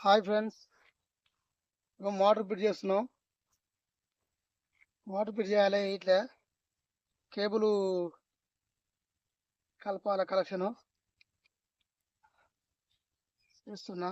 Hi friends. ఒక motor fit చేస్తున్నాం motor fit చేయాలి ఇట్లా. కేబుల్ కలపాల కలెక్షన్. చేస్తున్నా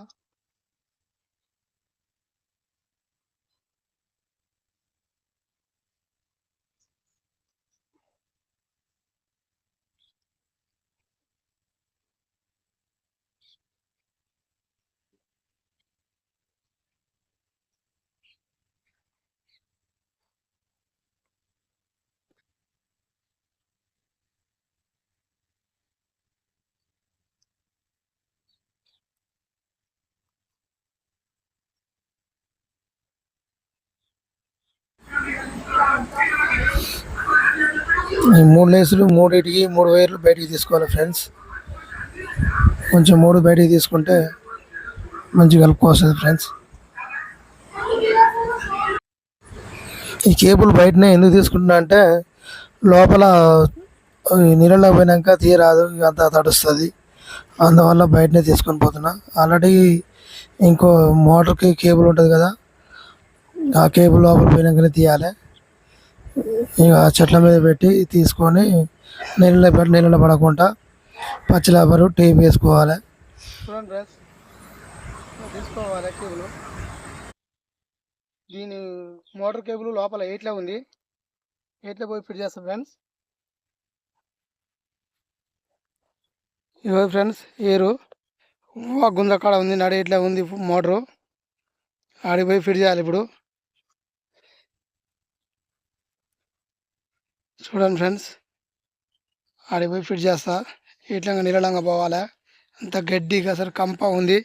ఈ మూడు లేసులు మూడింటికి మూడు వైర్లు బయటికి తీసుకోవాలి ఫ్రెండ్స్. కొంచెం మూడు బయటికి తీసుకుంటే మంచిగా కలుపుకోవస్తుంది ఫ్రెండ్స్. ఈ కేబుల్ బయటనే ఎందుకు తీసుకుంటున్నా అంటే లోపల నీళ్ళలో పోయినాక తీయరాదు ఇక తడుస్తుంది. అందువల్ల బయటనే తీసుకొని పోతున్నా. ఆల్రెడీ ఇంకో మోటార్కి కేబుల్ ఉంటుంది కదా ఆ కేబుల్ లోపల పోయినాకనే తీయాలి. ఇక చెట్ల మీద పెట్టి తీసుకొని నీళ్ళలో పెట్టి నీళ్ళలో పడకుండా పచ్చి లేబరు టేప్ వేసుకోవాలి. చూడండి ఫ్రెండ్స్ తీసుకోవాలి కేబుల్. దీని మోటార్ కేబుల్ లోపల ఎయిట్లో ఉంది? ఎయిట్లో పోయి ఫిట్ చేస్తాం ఫ్రెండ్స్? ఇవ్వ ఫ్రెండ్స్ ఏరు. గుంజక్కడ కాడ ఉంది నడి ఎట్లా ఉంది మోటరు. ఆడిపోయి ఫిట్ చేయాలి ఇప్పుడు. చూడండి ఫ్రెండ్స్. ఆడికి పోయి ఫిట్ చేస్తా. ఇట్లా నీళ్ళంగా పోవాలి. అంత గడ్డి అసలు కంప ఉంది.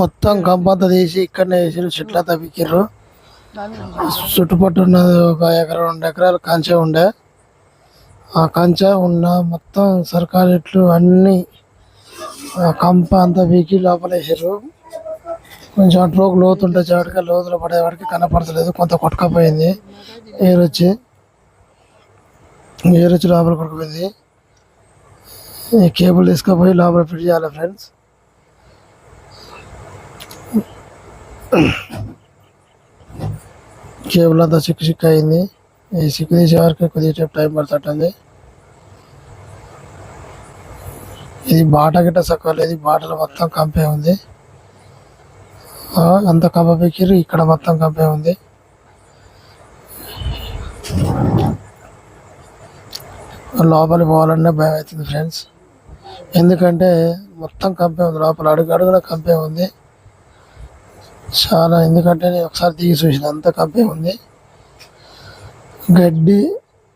మొత్తం కంప అంతా తీసి ఇక్కడనే వేసి చెట్ల తవ్వికిర్రు. చుట్టుపట్టు ఉన్నది ఒక ఎకరం రెండు ఎకరాలు కంచె ఉండే. ఆ కంచె ఉన్న మొత్తం సర్కారు ఇట్లు అన్ని ఆ కంప అంతా పీకి లోపల కొంచెం అటు లోతుంటే చాటుగా లోతులో పడేవాడికి కనపడతలేదు కొంత కొట్టుకపోయింది ఏరొచ్చి వచ్చి లోపల కొట్టుకుపోయింది ఈ కేబుల్ తీసుకుపోయి లోపల ఫిట్ చేయాలి ఫ్రెండ్స్. కేబుల్ అంతా చిక్కు చిక్కు అయింది. ఈ చిక్కు తీసే వరకు కొద్దిగా టైం పడుతుంటుంది. ఇది బాట గిట్ట సక్కలేదు బాటలు మొత్తం కంపే ఉంది. అంత కబ్బ పెక్కిరు ఇక్కడ మొత్తం కబ్బే ఉంది. లోపలికి పోవాలంటే భయం అవుతుంది ఫ్రెండ్స్ ఎందుకంటే మొత్తం కంపే ఉంది. లోపల అడుగు అడుగున కంపే ఉంది. చాలా ఎందుకంటే నేను ఒకసారి దిగి చూసిన అంత కంపే ఉంది. గడ్డి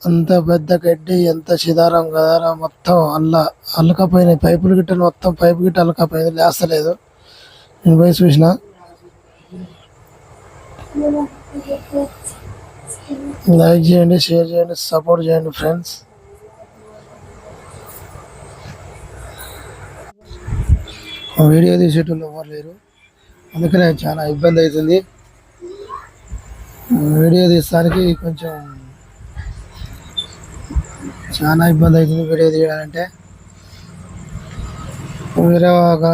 అంత పెద్ద గడ్డి ఎంత చిదారం గదారం మొత్తం అల్ల అల్లకపోయినాయి. పైపులు గిట్టలు మొత్తం పైపు గిట్ట అల్లకపోయింది లేస్తలేదు. నేను పోయి చూసిన. లైక్ చేయండి షేర్ చేయండి సపోర్ట్ చేయండి ఫ్రెండ్స్ వీడియో తీసేటోళ్ళు ఎవరు లేరు. అందుకనే చాలా ఇబ్బంది అవుతుంది. వీడియో తీస్తానికి కొంచెం చాలా ఇబ్బంది అవుతుంది వీడియో తీయడాలంటే వేరే ఒక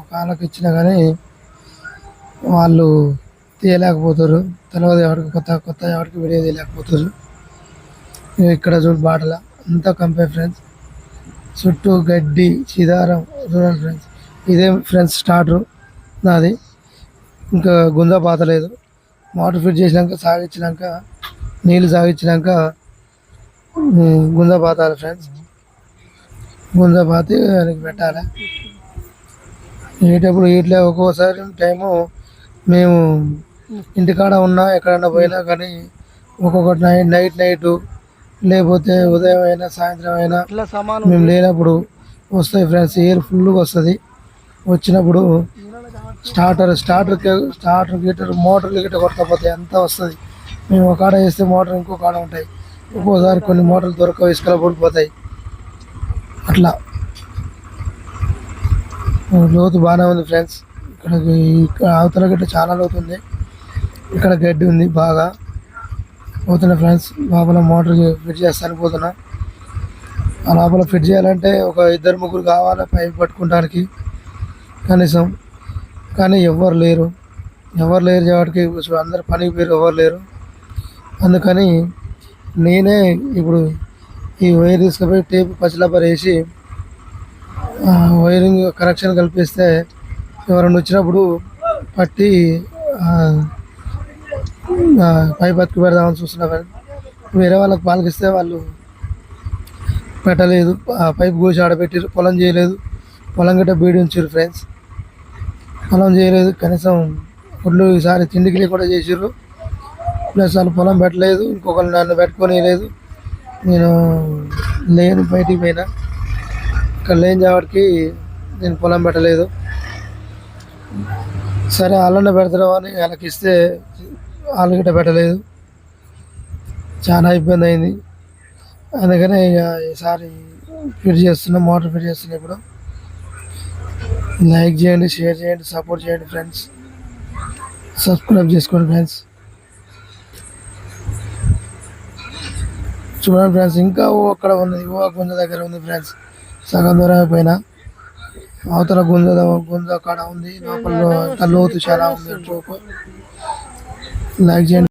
ఒక వాళ్ళకి ఇచ్చినా కానీ వాళ్ళు తీయలేకపోతారు. తర్వాత ఎవరికి కొత్త కొత్త ఎవరికి వీడియో తీయలేకపోతారు. ఇక్కడ చూడు బాటల. అంతా కంపే ఫ్రెండ్స్. చుట్టూ గడ్డి చిదారం చూడండి ఫ్రెండ్స్. ఇదే ఫ్రెండ్స్ స్టార్టర్ నాది. ఇంకా గుంజ పాతలేదు మోటార్ ఫిట్ చేసినాక సాగించినాక నీళ్ళు సాగించినాక గుంద గుంజ పాతాలి ఫ్రెండ్స్. గుంజ పాతి దానికి పెట్టాలి. ఈటప్పుడు ఇట్లా ఒక్కోసారి టైము మేము ఇంటికాడ ఉన్నా ఎక్కడన్నా పోయినా కానీ ఒక్కొక్క నైట్ నైట్ నైట్ లేకపోతే ఉదయం అయినా సాయంత్రం అయినా మేము లేనప్పుడు వస్తాయి ఫ్రెండ్స్ ఎయిర్ ఫుల్గా వస్తుంది. వచ్చినప్పుడు స్టార్టర్ స్టార్టర్ స్టార్టర్ గిటర్ మోటార్లు గిట్ట కొట్టకపోతే ఎంత వస్తుంది. మేము ఒక కాడ వేస్తే మోటార్ ఇంకో కాడ ఉంటాయి. ఒక్కోసారి కొన్ని మోటార్లు దొరకవు ఇసుకలో పడిపోతాయి. అట్లా. లోతు బాగానే ఉంది ఫ్రెండ్స్. ఇక్కడ ఇక్కడ అవతల గిట్ట చాలా లోతు ఉంది. ఇక్కడ గడ్డి ఉంది బాగా. పోతున్నా ఫ్రెండ్స్ లోపల మోటార్ ఫిట్ చేస్తాను పోతున్నా. ఆ లోపల ఫిట్ చేయాలంటే ఒక ఇద్దరు ముగ్గురు కావాలి పైప్ పట్టుకోవడానికి కనీసం. కానీ ఎవ్వరు లేరు. ఎవరు లేరు చేయడానికి అందరు పనికి పేరు ఎవరు లేరు. అందుకని నేనే ఇప్పుడు ఈ వైర్ తీసుకుపోయి టేప్ పచ్చిలబ్బర్ వేసి వైరింగ్ కనెక్షన్ కల్పిస్తే ఎవరైనా వచ్చినప్పుడు పట్టి పై బతికి పెడదామని చూస్తున్నా వేరే వాళ్ళకి పాలకిస్తే వాళ్ళు పెట్టలేదు. ఆ కోసి ఆడబెట్టారు పొలం చేయలేదు. పొలం గట్ట బీడి ఉంచారు ఫ్రెండ్స్ పొలం చేయలేదు. కనీసం ఒడ్లు ఈసారి తిండికి కూడా చేసారు ప్లస్ వాళ్ళు పొలం పెట్టలేదు. ఇంకొకరు నన్ను పెట్టుకొని లేదు నేను లేను బయటికి పోయినా. ఇక్కడ లేని కాబట్టి నేను పొలం పెట్టలేదు. సరే వాళ్ళనే పెడతామని అని వాళ్ళకి ఇస్తే వాళ్ళు గిట్ట పెట్టలేదు. చాలా ఇబ్బంది అయింది అందుకనే ఇక ఈసారి ఫిట్ చేస్తున్నాం మోటార్ ఫిట్ చేస్తున్నాం ఇప్పుడు. లైక్ చేయండి షేర్ చేయండి సపోర్ట్ చేయండి ఫ్రెండ్స్. సబ్స్క్రైబ్ చేసుకోండి ఫ్రెండ్స్. చూడండి ఫ్రెండ్స్ ఇంకా ఓ అక్కడ ఉన్నది ఓ గుంజ దగ్గర ఉంది ఫ్రెండ్స్. సగం దూరం పైన అవతల గుంజ గుంజ అక్కడ ఉంది లోపల లోతు చాలా ఉంది ట్రోపు. చేయండి